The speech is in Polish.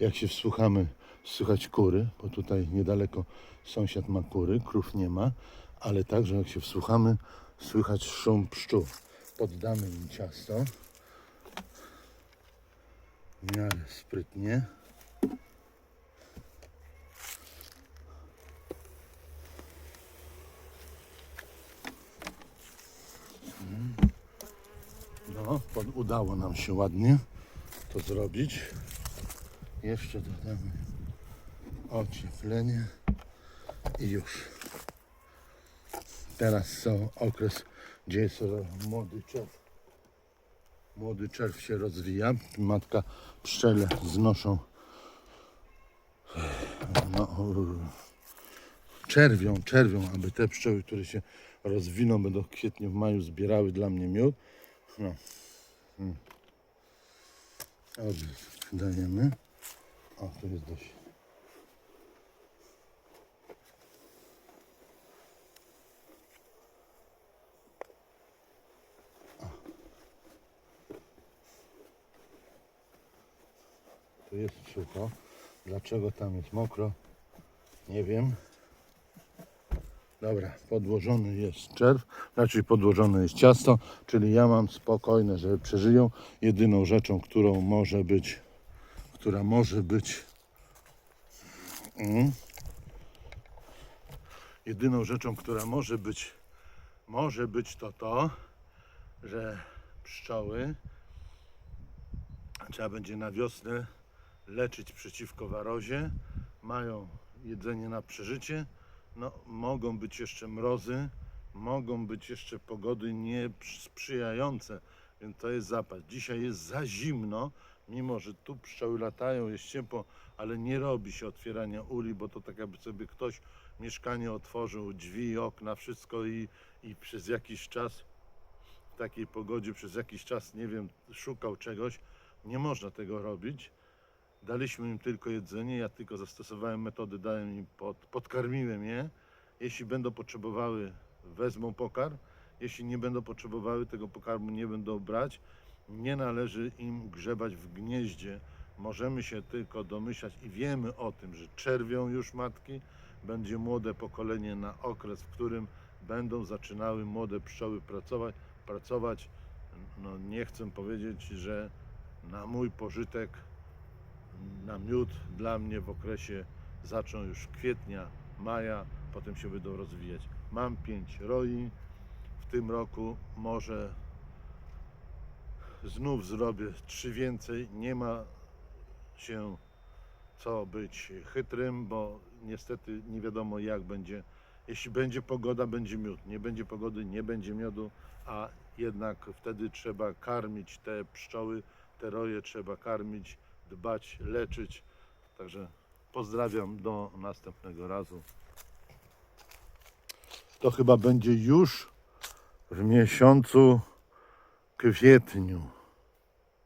Jak się wsłuchamy, słychać kury, bo tutaj niedaleko sąsiad ma kury, krów nie ma, ale także jak się wsłuchamy, słychać szum pszczół. Poddamy im ciasto. W miarę sprytnie. No, pod, udało nam się ładnie to zrobić. Jeszcze dodamy ocieplenie i już. Teraz są okres, gdzie jest młody czerw. Młody czerw się rozwija. Matka pszczele znoszą no, czerwią, czerwią, aby te pszczoły, które się rozwiną, będą w kwietniu, w maju zbierały dla mnie miód. No. Mm. Dobrze, dajemy. O, tu jest dość. Tu jest sucho. Dlaczego tam jest mokro? Nie wiem. Dobra, podłożony jest czerw, znaczy podłożone jest ciasto, czyli ja mam spokojne, że przeżyją. Jedyną rzeczą, którą może być, która może być, mm, jedyną rzeczą, która może być, może być to to, że pszczoły trzeba będzie na wiosnę leczyć przeciwko warozie, mają jedzenie na przeżycie, no, mogą być jeszcze mrozy, mogą być jeszcze pogody niesprzyjające, więc to jest zapas. Dzisiaj jest za zimno, mimo że tu pszczoły latają, jest ciepło, ale nie robi się otwierania uli, bo to tak jakby sobie ktoś mieszkanie otworzył, drzwi, okna, wszystko i, i przez jakiś czas w takiej pogodzie, przez jakiś czas, nie wiem, szukał czegoś. Nie można tego robić. Daliśmy im tylko jedzenie, ja tylko zastosowałem metody, dałem im, pod, podkarmiłem je. Jeśli będą potrzebowały, wezmą pokarm. Jeśli nie będą potrzebowały, tego pokarmu nie będą brać. Nie należy im grzebać w gnieździe. Możemy się tylko domyślać i wiemy o tym, że czerwią już matki, będzie młode pokolenie na okres, w którym będą zaczynały młode pszczoły pracować. pracować. No, nie chcę powiedzieć, że na mój pożytek na miód dla mnie w okresie zaczną już kwietnia, maja, potem się będą rozwijać. Mam pięć roi. W tym roku może znów zrobię trzy więcej. Nie ma się co być chytrym, bo niestety nie wiadomo jak będzie. Jeśli będzie pogoda, będzie miód. Nie będzie pogody, nie będzie miodu, a jednak wtedy trzeba karmić te pszczoły, te roje trzeba karmić, dbać, leczyć. Także pozdrawiam do następnego razu. To chyba będzie już w miesiącu kwietniu.